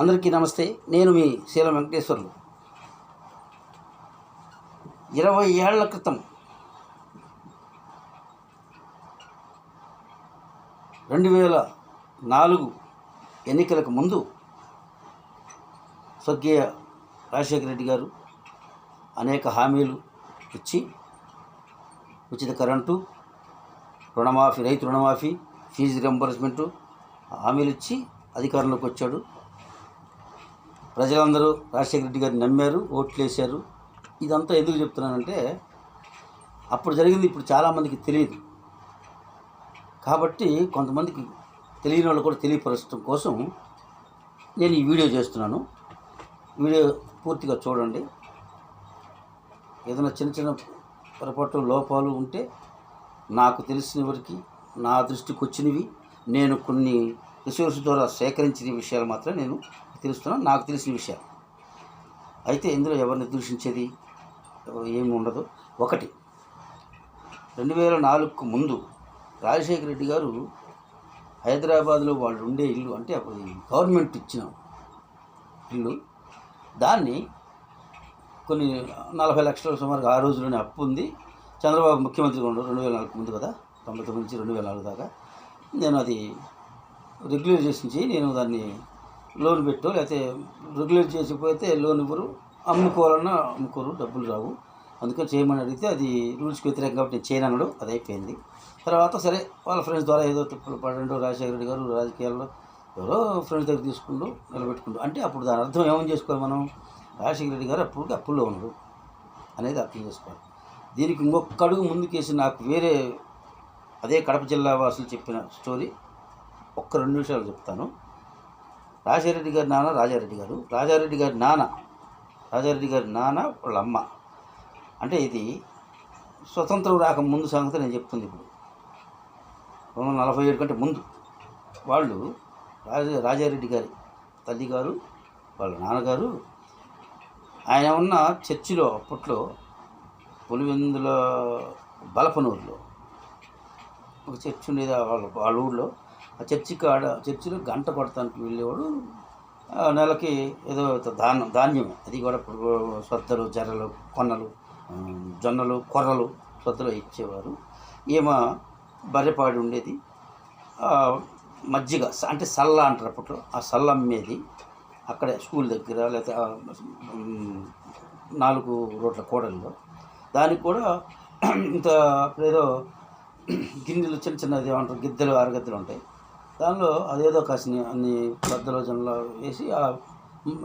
అందరికీ నమస్తే. నేను మీ శీలం వెంకటేశ్వర్లు. ఇరవై ఏళ్ళ క్రితం రెండు వేల నాలుగు ఎన్నికలకు ముందు స్వర్గీయ రాజశేఖర రెడ్డి గారు అనేక హామీలు ఇచ్చి ఉచిత కరెంటు రుణమాఫీ రైతు రుణమాఫీ ఫీజు రింబర్స్మెంటు హామీలు ఇచ్చి అధికారంలోకి వచ్చాడు. ప్రజలందరూ రాజశేఖర రెడ్డి గారిని నమ్మారు ఓట్లు వేశారు ఇదంతా ఎందుకు చెప్తున్నానంటే అప్పుడు జరిగింది ఇప్పుడు చాలామందికి తెలియదు. కాబట్టి కొంతమందికి తెలియని వాళ్ళు కూడా తెలియపరచడం కోసం నేను ఈ వీడియో చేస్తున్నాను. వీడియో పూర్తిగా చూడండి. ఏదైనా చిన్న చిన్న పొరపాటు లోపాలు ఉంటే నాకు తెలిసిన వరకు నా దృష్టికి వచ్చినవి నేను కొన్ని రిసోర్స్ ద్వారా సేకరించిన విషయాలు మాత్రం నేను తెలుస్తున్నాను నాకు తెలిసిన విషయాలు అయితే ఇందులో ఎవరిని దూషించేది ఏమి ఉండదు. ఒకటి రెండు వేల నాలుగుకు ముందు రాజశేఖర రెడ్డి గారు హైదరాబాద్లో వాళ్ళు ఉండే ఇల్లు అంటే అప్పుడు గవర్నమెంట్ ఇచ్చిన ఇల్లు దాన్ని కొన్ని నలభై లక్షల సుమారు ఆ రోజులోనే అప్పు ఉంది. చంద్రబాబు ముఖ్యమంత్రిగా ఉండరు రెండు వేల నాలుగు ముందు కదా తొంభై తొమ్మిది నుంచి రెండు వేల నాలుగు దాకా. నేను అది రెగ్యులరైజేషన్ చేసి నేను దాన్ని లోన్ పెట్టు లేకపోతే రెగ్యులేట్ చేసిపోతే లోన్ ఇవ్వరు. అమ్ముకోవాలన్నా అమ్ముకోరు డబ్బులు రావు. అందుకని చేయమని అడిగితే అది రూల్స్కి వ్యతిరేకం కాబట్టి నేను చేయను అన్నాడు అది అయిపోయింది. తర్వాత సరే వాళ్ళ ఫ్రెండ్స్ ద్వారా ఏదో తిప్పులు రాజశేఖర రెడ్డి గారు రాజకీయాల్లో ఎవరో ఫ్రెండ్స్ దగ్గర తీసుకుంటూ నిలబెట్టుకుంటూ అంటే అప్పుడు దాని అర్థం ఏమని చేసుకోవాలి మనం? రాజశేఖర రెడ్డి గారు అప్పుడు అప్పుల్లో ఉన్నాడు అనేది అర్థం చేసుకోవాలి. దీనికి ఇంకొక అడుగు ముందుకేసి నాకు వేరే అదే కడప జిల్లా వాసులు చెప్పిన స్టోరీ ఒక్క రెండు నిమిషాలు చెప్తాను. రాజారెడ్డి గారి నాన్న రాజారెడ్డి గారు రాజారెడ్డి గారి నాన్న రాజారెడ్డి గారి నాన్న వాళ్ళ అమ్మ. అంటే ఇది స్వతంత్రం రాక ముందు సంగతి నేను చెప్తుంది ఇప్పుడు. రెండు వందల నలభై ఏడు కంటే ముందు వాళ్ళు రాజ రాజారెడ్డి గారి తల్లి గారు వాళ్ళ నాన్నగారు ఆయన ఉన్న చర్చిలో అప్పట్లో పులివెందుల బలపనూరులో ఒక చర్చి ఉండేది వాళ్ళ వాళ్ళ ఊళ్ళో ఆ చర్చి కాడ చర్చిలో గంట కొడతానికి వెళ్ళేవాడు. నెలకి ఏదో ధాన్యం ధాన్యమే. అది కూడా ఇప్పుడు జర్రలు కొన్నలు జొన్నలు కొర్రలు సొద్దలు ఇచ్చేవారు. ఈమె బర్రెపాడి ఉండేది. మజ్జిగ అంటే సల్ల అంటారు అప్పట్లో. ఆ సల్ల అమ్మేది. అక్కడే స్కూల్ దగ్గర లేకపోతే నాలుగు రోడ్ల కూడల్లో. దానికి కూడా ఇంత ఏదో గిన్నెలు చిన్న చిన్నది ఏమంటారు గిద్దెలు ఆరగద్దెలు ఉంటాయి. దానిలో అదేదో కాసిన అన్ని పెద్దలో వేసి ఆ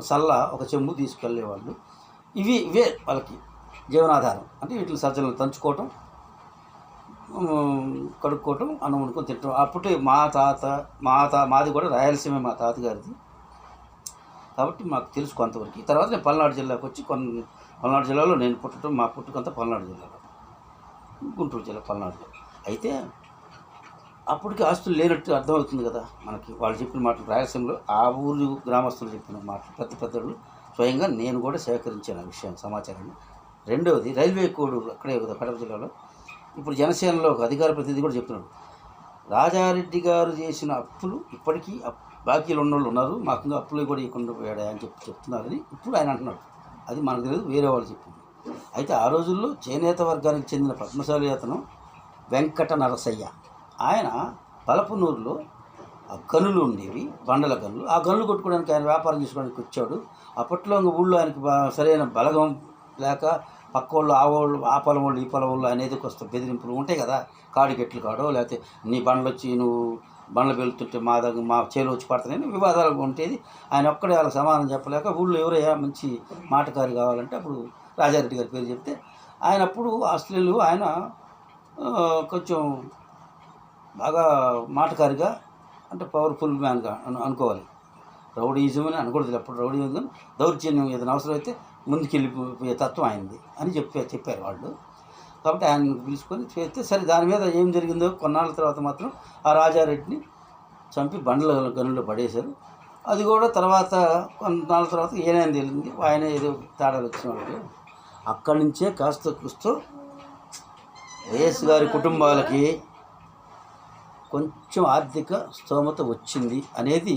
సల్ల ఒక చెంబు తీసుకెళ్ళేవాళ్ళు. ఇవి ఇవే వాళ్ళకి జీవనాధారం. అంటే వీటిని సజ్జలను తంచుకోవటం కడుక్కోవటం అన్నం వండుకొని తింటాం అప్పుడు మా తాత మా తా మాది కూడా రాయలసీమ మా తాతగారిది. కాబట్టి మాకు తెలుసు కొంతవరకు. తర్వాత నేను పల్నాడు జిల్లాకు వచ్చి కొన్ని పల్నాడు జిల్లాలో నేను పుట్టడం మా పుట్టుకంతా పల్నాడు జిల్లాలో. గుంటూరు జిల్లా పల్నాడు జిల్లా అయితే అప్పటికి ఆస్తులు లేనట్టు అర్థమవుతుంది కదా మనకి. వాళ్ళు చెప్పిన మాటలు రాయలసీమలో ఆ ఊరు గ్రామస్తులు చెప్పిన మాటలు పెద్ద పెద్దలు స్వయంగా నేను కూడా సేకరించాను ఆ విషయం సమాచారాన్ని. రెండవది రైల్వే కోడ్ అక్కడే కదా కడప జిల్లాలో. ఇప్పుడు జనసేనలో ఒక అధికార ప్రతినిధి కూడా చెప్తున్నాడు. రాజారెడ్డి గారు చేసిన అప్పులు ఇప్పటికీ బాకీలు బాకీలు ఉన్నోళ్ళు ఉన్నారు. మాకు ఇంకా అప్పులు కూడా ఇవ్వకుండా పోయాడా అని చెప్పి చెప్తున్నారని ఇప్పుడు ఆయన అంటున్నాడు. అది మనకు తెలియదు వేరే వాళ్ళు చెప్పింది. అయితే ఆ రోజుల్లో చేనేత వర్గానికి చెందిన పద్మశాలి అతను వెంకట నరసయ్య. ఆయన పలపనూరులో ఆ గనులు ఉండేవి బండల గనులు. ఆ గనులు కొట్టుకోవడానికి ఆయన వ్యాపారం చేసుకోవడానికి వచ్చాడు. అప్పట్లో ఊళ్ళో ఆయనకి సరైన బలగం లేక పక్క వాళ్ళు ఆ వాళ్ళు ఆ పొలం వాళ్ళు ఈ పొలం వాళ్ళు అనేది కొంత బెదిరింపులు ఉంటాయి కదా. కాడికెట్లు కాడో లేకపోతే నీ బండ్లు వచ్చి నువ్వు బండ్లు వెళ్తుంటే మా దగ్గర మా చేలు వచ్చి పడతానని వివాదాలు ఉండేది. ఆయన ఒక్కడే వాళ్ళకి సమాధానం చెప్పలేక ఊళ్ళో ఎవరయ్యా మంచి మాటకారి కావాలంటే అప్పుడు రాజారెడ్డి గారి పేరు చెప్తే ఆయన అప్పుడు ఆస్ట్రేలియాలో ఆయన కొంచెం బాగా మాటకారిగా అంటే పవర్ఫుల్ మ్యాన్గా అను అనుకోవాలి. రౌడీజం అని అనకూడదు ఎప్పుడు రౌడీజం దౌర్జన్యం ఏదైనా అవసరం అయితే ముందుకెళ్ళిపోయే తత్వం అయింది అని చెప్పి చెప్పారు వాళ్ళు. కాబట్టి ఆయన పిలుచుకొని చేస్తే సరే దాని మీద ఏం జరిగిందో కొన్నాళ్ళ తర్వాత మాత్రం ఆ రాజారెడ్డిని చంపి బండ్ల గనుల్లో పడేశారు. అది కూడా తర్వాత కొన్నాళ్ళ తర్వాత ఏనైనా తెలిసింది ఆయన ఏదో తేడాలు వచ్చిన వాళ్ళకి అక్కడి నుంచే కాస్త కూస్తూ వైఎస్ గారి కుటుంబాలకి కొంచెం ఆర్థిక స్తోమత వచ్చింది అనేది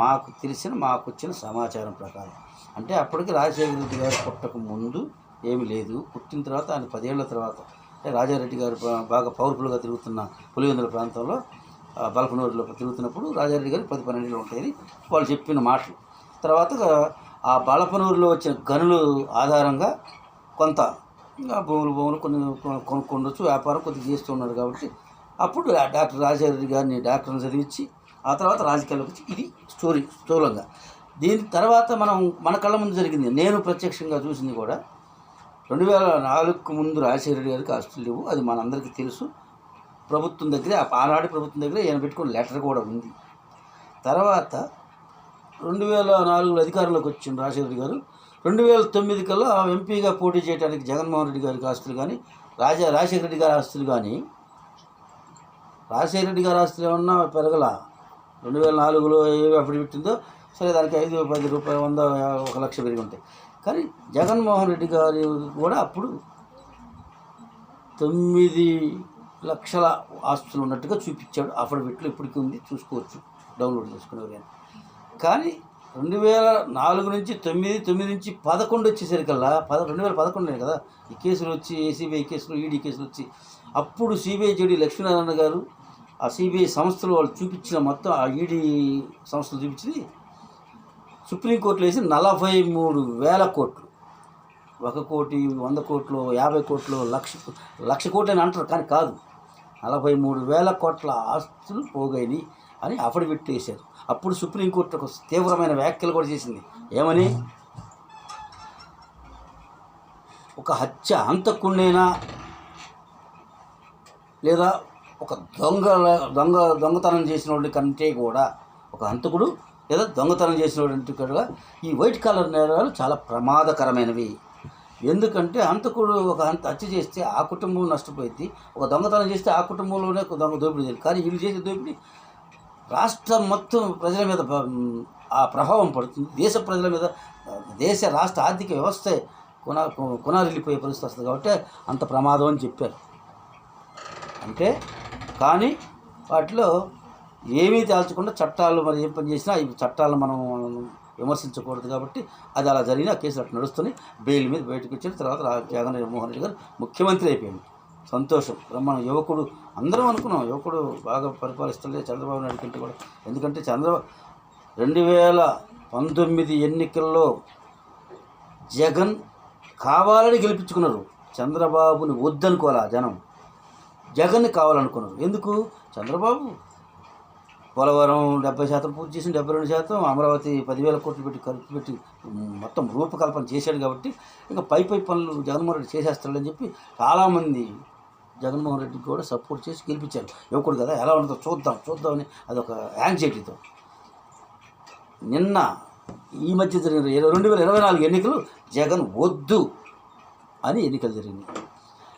మాకు తెలిసిన మాకు వచ్చిన సమాచారం ప్రకారం. అంటే అప్పటికి రాజశేఖర రెడ్డి గారు పుట్టక ముందు ఏమీ లేదు. పుట్టిన తర్వాత ఆయన పదేళ్ళ తర్వాత అంటే రాజారెడ్డి గారు బాగా పవర్ఫుల్గా తిరుగుతున్న పులివెందుల ప్రాంతంలో బల్కనూరులో తిరుగుతున్నప్పుడు రాజారెడ్డి గారు పది పన్నెండులో ఉంటాయని వాళ్ళు చెప్పిన మాటలు. తర్వాత ఆ బలపనూరులో వచ్చిన గనులు ఆధారంగా కొంత ఇంకా భూములు భూములు కొన్ని కొనుక్కుండొచ్చు వ్యాపారం కొద్దిగా చేస్తూ ఉన్నారు కాబట్టి అప్పుడు డాక్టర్ రాజారెడ్డి గారిని డాక్టర్ని చదివించి ఆ తర్వాత రాజకీయాలకు వచ్చి ఇది స్టోరీ స్థూలంగా దీని తర్వాత మనం మన కళ్ళ ముందు జరిగింది. నేను ప్రత్యక్షంగా చూసింది కూడా రెండు వేల నాలుగుకు ముందు రాజశేఖరరెడ్డి గారికి ఆస్తులు లేవు. అది మనందరికీ తెలుసు. ప్రభుత్వం దగ్గరే ఆ ప్రభుత్వం దగ్గర ఈయన పెట్టుకున్న లెటర్ కూడా ఉంది. తర్వాత రెండు వేల నాలుగులో అధికారంలోకి వచ్చిన రాజశేఖర గారు రెండు వేల తొమ్మిది కల్లా ఎంపీగా పోటీ చేయడానికి జగన్మోహన్ రెడ్డి గారికి ఆస్తులు కానీ రాజా రాజశేఖర రెడ్డి గారి ఆస్తులు కానీ రాజశేఖర రెడ్డి గారి ఆస్తులు ఏమన్నా పెరగల? రెండు వేల నాలుగులో ఏవి అప్పుడు పెట్టిందో సరే దానికి ఐదు పది రూపాయలు వంద ఒక లక్ష పెరిగి ఉంటాయి. కానీ జగన్మోహన్ రెడ్డి గారి కూడా అప్పుడు తొమ్మిది లక్షల ఆస్తులు ఉన్నట్టుగా చూపించాడు. అఫిడవిట్లు ఇప్పటికీ ఉంది చూసుకోవచ్చు డౌన్లోడ్ చేసుకునేవారు కానీ. కానీ రెండు వేల నాలుగు నుంచి తొమ్మిది తొమ్మిది నుంచి పదకొండు వచ్చేసరికల్లా పద రెండు వేల పదకొండునే కదా ఈ కేసులు వచ్చి ఏసీబీఐ కేసులు ఈడీ కేసులు వచ్చి అప్పుడు సిబిఐ జేడీ లక్ష్మీనారాయణ గారు ఆ సిబిఐ సంస్థలు వాళ్ళు చూపించిన మొత్తం ఆ ఈడీ సంస్థలు చూపించింది. సుప్రీంకోర్టులో వేసి నలభై మూడు వేల కోట్లు. ఒక కోటి వంద కోట్లు యాభై కోట్లు లక్ష లక్ష కోట్లు అని అంటారు కానీ కాదు. నలభై మూడు వేల కోట్ల ఆస్తులు పోగైనవి అని అఫిడవిట్ వేశారు. అప్పుడు సుప్రీంకోర్టు ఒక తీవ్రమైన వ్యాఖ్యలు కూడా చేసింది. ఏమని? ఒక హత్య హంతకుండేనా లేదా ఒక దొంగ దొంగ దొంగతనం చేసిన వాడి కంటే కూడా ఒక హంతకుడు లేదా దొంగతనం చేసిన వాడి కూడా ఈ వైట్ కలర్ నేరాలు చాలా ప్రమాదకరమైనవి. ఎందుకంటే హంతకుడు ఒక హంత హత్య చేస్తే ఆ కుటుంబం నష్టపోయింది. ఒక దొంగతనం చేస్తే ఆ కుటుంబంలోనే దొంగ దోపిడీ జరిగింది. కానీ వీళ్ళు చేసే దోపిడీ రాష్ట్రం మొత్తం ప్రజల మీద ఆ ప్రభావం పడుతుంది. దేశ ప్రజల మీద దేశ రాష్ట్ర ఆర్థిక వ్యవస్థ కొన కొనారిల్లిపోయే పరిస్థితి వస్తుంది కాబట్టి అంత ప్రమాదం అని చెప్పారు. అంటే కానీ వాటిలో ఏమీ తేల్చకుండా చట్టాలు మరి ఏం పని చేసినా ఈ చట్టాలను మనం విమర్శించకూడదు కాబట్టి అది అలా జరిగిన ఆ కేసులు అట్లా నడుస్తున్నాయి. బెయిల్ మీద బయటకు వచ్చిన తర్వాత జగన్ మోహన్ రెడ్డి గారు ముఖ్యమంత్రి అయిపోయింది సంతోషం. మన యువకుడు అందరం అనుకున్నాం. యువకుడు బాగా పరిపాలిస్తుండే చంద్రబాబు నాయుడు కంటే కూడా. ఎందుకంటే చంద్రబాబు రెండు వేల పంతొమ్మిది ఎన్నికల్లో జగన్ కావాలని గెలిపించుకున్నారు. చంద్రబాబుని వద్దనుకోవాలా జనం. జగన్ని కావాలనుకున్నారు. ఎందుకు? చంద్రబాబు పోలవరం డెబ్బై శాతం పూర్తి చేసిన డెబ్బై రెండు శాతం అమరావతి పదివేల కోట్లు పెట్టి ఖర్చు పెట్టి మొత్తం రూపకల్పన చేశాడు కాబట్టి ఇంకా పై పై పనులు జగన్మోహన్ రెడ్డి చేసేస్తాడని చెప్పి చాలామంది జగన్మోహన్ రెడ్డికి కూడా సపోర్ట్ చేసి గెలిపించారు. ఇవ్వకూడదు కదా ఎలా ఉంటుందో చూద్దాం చూద్దామని అదొక యాంగ్జైటీతో నిన్న ఈ మధ్య జరిగిన ఇరవై- రెండు వేల ఇరవై నాలుగు ఎన్నికలు జగన్ వద్దు అని ఎన్నికలు జరిగినాయి.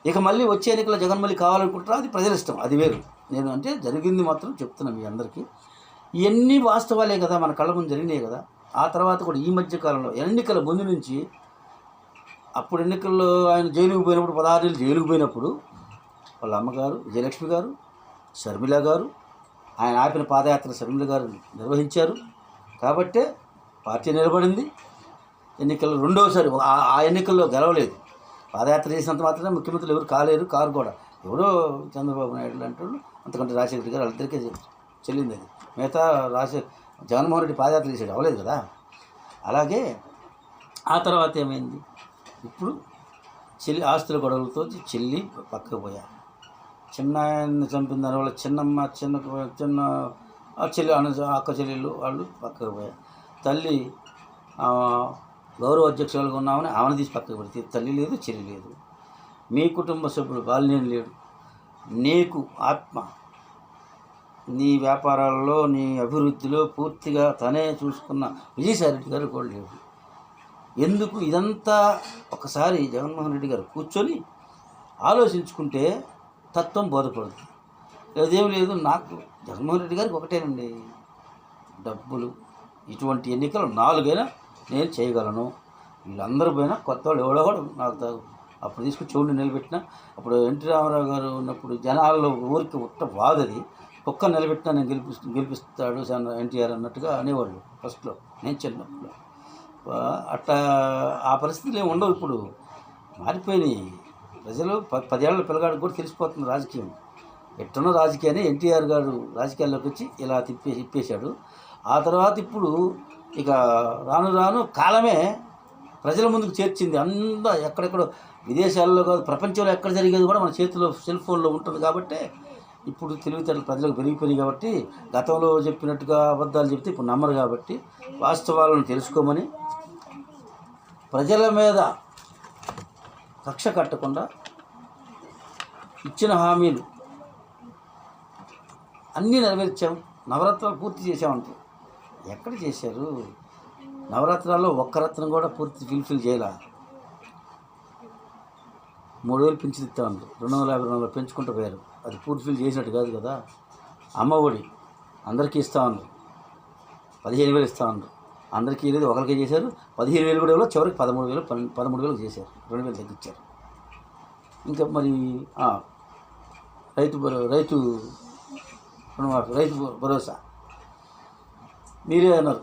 ఇక మళ్ళీ వచ్చే ఎన్నికల్లో జగన్ మళ్ళీ కావాలనుకుంటారా అది ప్రజల ఇష్టం. అది వేరు. నేను అంటే జరిగింది మాత్రం చెప్తున్నా మీ అందరికీ. ఇవన్నీ వాస్తవాలే కదా మన కళ్ళ ముందు జరిగినాయి కదా. ఆ తర్వాత కూడా ఈ మధ్య కాలంలో ఎన్నికల ముందు నుంచి అప్పుడు ఎన్నికల్లో ఆయన జైలుకు పోయినప్పుడు పదహారు నెలలు జైలుకు పోయినప్పుడు వాళ్ళ అమ్మగారు విజయలక్ష్మి గారు షర్మిల గారు ఆయన ఆపిన పాదయాత్ర షర్మిల గారు నిర్వహించారు. కాబట్టే పార్టీ నిలబడింది. ఎన్నికల్లో రెండవసారి ఆ ఎన్నికల్లో గెలవలేదు. పాదయాత్ర చేసినంత మాత్రమే ముఖ్యమంత్రులు ఎవరు కాలేరు కారు కూడా. ఎవరో చంద్రబాబు నాయుడు లాంటి వాళ్ళు అంతకంటే రాజశేఖర గారు వాళ్ళిద్దరికే చెల్లింది అది. మిగతా రాజశేఖర జగన్మోహన్ రెడ్డి పాదయాత్ర చేసాడు అవ్వలేదు కదా? అలాగే ఆ తర్వాత ఏమైంది? ఇప్పుడు చెల్లి ఆస్తుల గొడవలతో చెల్లి పక్కకు పోయారు. చిన్న చంపిన దానివల్ల చిన్నమ్మ చిన్న చిన్న చెల్లి అన్న అక్క చెల్లెళ్ళు వాళ్ళు పక్కకు పోయారు. తల్లి గౌరవ అధ్యక్షులుగా ఉన్నామని ఆమెను తీసి పక్కకు పెడితే తల్లి లేదు చెల్లి లేదు. మీ కుటుంబ సభ్యుడు బాలినేని లేడు. నీకు ఆత్మ. నీ వ్యాపారాల్లో నీ అభివృద్ధిలో పూర్తిగా తనే చూసుకున్న విజయసాయిరెడ్డి గారు కూడా లేడు. ఎందుకు ఇదంతా ఒకసారి జగన్మోహన్ రెడ్డి గారు కూర్చొని ఆలోచించుకుంటే తత్వం బోధపడుతుంది. అదేం లేదు నాకు జగన్మోహన్ రెడ్డి గారికి ఒకటేనండి. డబ్బులు ఇటువంటి ఎన్నికలు నాలుగైనా నేను చేయగలను. వీళ్ళందరూ పోయినా కొత్త వాళ్ళు ఎవడో కూడా నాకు అప్పుడు తీసుకుని చెవుని నిలబెట్టిన అప్పుడు ఎన్టీ రామారావు గారు ఉన్నప్పుడు జనాల్లో ఊరికి ఉట్ట బాధది కుక్క నిలబెట్టినా నేను గెలిపి గెలిపిస్తాడు ఎన్టీఆర్ అన్నట్టుగా అనేవాళ్ళు ఫస్ట్లో. నేను చిన్నప్పుడు. అట్టా ఆ పరిస్థితులు ఏమి ఉండవు ఇప్పుడు. మారిపోయినాయి. ప్రజలు ప పదేళ్ళ పిల్లగాడికి కూడా తెలిసిపోతుంది రాజకీయం. ఎట్టున్న రాజకీయాన్ని ఎన్టీఆర్ గారు రాజకీయాల్లోకి వచ్చి ఇలా తిప్పే తిప్పేశాడు. ఆ తర్వాత ఇప్పుడు ఇక రాను రాను కాలమే ప్రజల ముందుకు చేర్చింది. అంతా ఎక్కడెక్కడ విదేశాల్లో కాదు ప్రపంచంలో ఎక్కడ జరిగేది కూడా మన చేతిలో సెల్ ఫోన్లో ఉంటుంది కాబట్టి ఇప్పుడు తెలివితేటలు ప్రజలకు పెరిగిపోయినాయి కాబట్టి గతంలో చెప్పినట్టుగా అబద్ధాలు చెప్తే ఇప్పుడు నమ్మరు కాబట్టి వాస్తవాలను తెలుసుకోమని ప్రజల మీద కక్ష కట్టకుండా ఇచ్చిన హామీలు అన్నీ నెరవేర్చాం. నవరత్నాలు పూర్తి చేసామంటే ఎక్కడ చేశారు? నవరాత్రాల్లో ఒక్క రత్నం కూడా పూర్తి ఫిల్ఫిల్ చేయాల. మూడు వేలు పెంచి ఇస్తాను రెండు వందల యాభై రెండు వందలు పెంచుకుంటూ పోయారు. అది ఫుల్ఫిల్ చేసినట్టు కాదు కదా? అమ్మ ఒడి అందరికీ ఇస్తా ఉన్నారు పదిహేను వేలు ఇస్తా ఉన్నారు అందరికీ ఇవ్వలేదు ఒకరికే చేశారు. పదిహేను వేలు కూడా ఇవ్వలేదు, చివరికి పదమూడు వేలు పన్నెండు పదమూడు వేలకు చేశారు. రెండు వేలు తగ్గించారు. ఇంకా మరి రైతు భరో రైతు రైతు భరోసా. మీరే అన్నారు.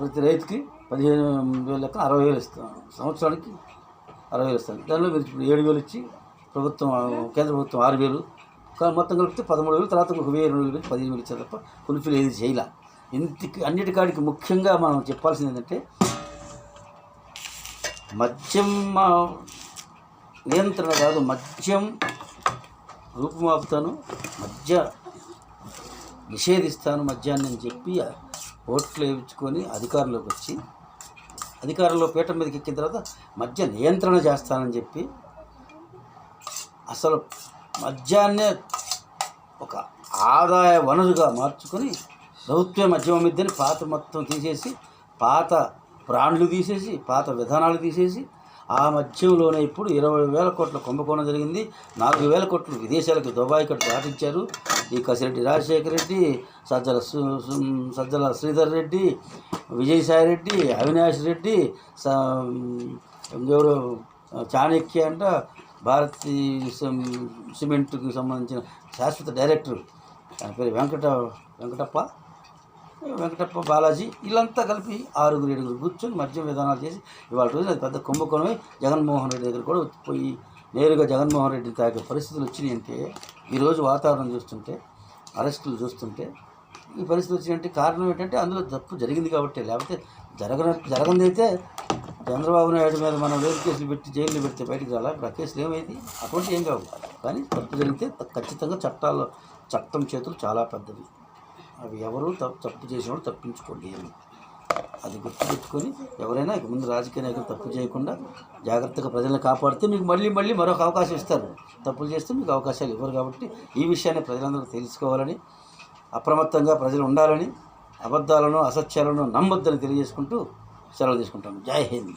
ప్రతి రైతుకి పదిహేను వేల లెక్క అరవై వేలు ఇస్తాం. సంవత్సరానికి అరవై వేలు ఇస్తాను దానిలో మీరు ఇప్పుడు ఏడు వేలు ఇచ్చి ప్రభుత్వం కేంద్ర ప్రభుత్వం ఆరు వేలు. కానీ మొత్తం కలిపితే పదమూడు వేలు తర్వాత ఒక వెయ్యి రెండు వేలు పదిహేను వేలు ఇచ్చారు తప్ప ఫుల్ఫిల్ ఏది చేయాల. ఇంటికి అన్నిటికాడికి ముఖ్యంగా మనం చెప్పాల్సింది ఏంటంటే మద్యం నియంత్రణ కాదు మద్యం రూపుమాపుతాను మద్య నిషేధిస్తాను మద్యాన్ని అని చెప్పి ఓట్లు వేయించుకొని అధికారంలోకి వచ్చి అధికారంలో పీఠం మీదకి ఎక్కిన తర్వాత మద్య నియంత్రణ చేస్తానని చెప్పి అసలు మద్యాన్నే ఒక ఆదాయ వనరుగా మార్చుకొని ప్రభుత్వ మద్యం మిద్దని పాత మొత్తం తీసేసి పాత బ్రాండ్లు తీసేసి పాత విధానాలు తీసేసి ఆ మద్యంలోనే ఇప్పుడు ఇరవై వేల కోట్ల కుంభకోణం జరిగింది. నాలుగు వేల కోట్లు విదేశాలకు దుబాయ్ కట్టు దాటించారు. ఈ కసిరెడ్డి రాజశేఖర రెడ్డి సజ్జల సు- సజ్జల శ్రీధర్ రెడ్డి విజయసాయి రెడ్డి అవినాష్ రెడ్డి ఎవరు చాణక్య అంట భారతీ సిమెంట్కి సంబంధించిన శాశ్వత డైరెక్టర్. ఆయన పేరు వెంకట వెంకటప్ప వెంకటప్ప బాలాజీ. వీళ్ళంతా కలిపి ఆరుగురు ఏడుగురు కూర్చొని మద్యం విధానాలు చేసి ఇవాళ రోజున పెద్ద కుంభకోణమే. జగన్మోహన్ రెడ్డి దగ్గర కూడా పోయి నేరుగా జగన్మోహన్ రెడ్డి తాగే పరిస్థితులు వచ్చినాయి అంటే ఈరోజు వాతావరణం చూస్తుంటే అరెస్టులు చూస్తుంటే ఈ పరిస్థితి వచ్చినంటే కారణం ఏంటంటే అందులో తప్పు జరిగింది కాబట్టి లేకపోతే జరగన జరగనిదైతే చంద్రబాబు నాయుడు మీద మనం వేరు కేసులు పెట్టి జైల్లో పెడితే బయటికి రాలా? ఇప్పుడు ఆ కేసులు ఏమైంది? అటువంటి ఏం కావు. కానీ తప్పు జరిగితే ఖచ్చితంగా చట్టాల్లో చట్టం చేతులు చాలా పెద్దవి. అవి ఎవరు తప్పు తప్పు చేసినప్పుడు తప్పించుకోండి ఏమి అది గుర్తుపెట్టుకొని ఎవరైనా ఇక ముందు రాజకీయ నాయకులు తప్పు చేయకుండా జాగ్రత్తగా ప్రజలను కాపాడితే మీకు మళ్ళీ మళ్ళీ మరొక అవకాశం ఇస్తారు. తప్పులు చేస్తే మీకు అవకాశాలు ఇవ్వరు కాబట్టి ఈ విషయాన్ని ప్రజలందరూ తెలుసుకోవాలని అప్రమత్తంగా ప్రజలు ఉండాలని అబద్ధాలను అసత్యాలను నమ్మొద్దని తెలియజేసుకుంటూ సెలవు తీసుకుంటాను. జై హింద్.